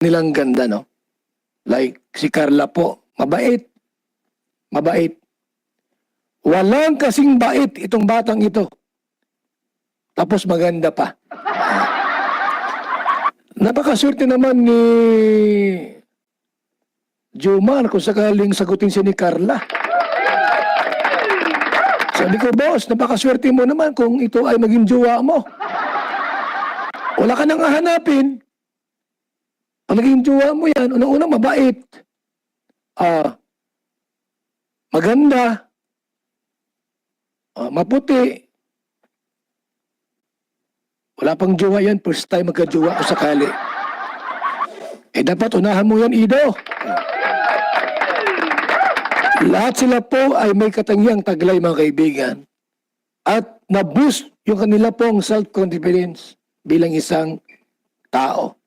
nilang ganda, no? Like, si Carla po, mabait. Mabait. Walang kasing bait itong batang ito. Tapos maganda pa. Napakaswerte naman ni Jumar kung sakaling sagutin siya ni Carla. Sabi ko, boss, napakaswerte mo naman kung ito ay maging jowa mo. Wala ka nang hahanapin. Ang naging jowa mo yan, unang-unang mabait. Ah, maganda. Ah, maputi. Wala pang jowa yan. First time magka-jowa ko sakali. Eh, dapat unahan mo yan, Ido. Lahat sila po ay may katangiang taglay, mga kaibigan. At na-boost yung kanila pong self-confidence bilang isang tao.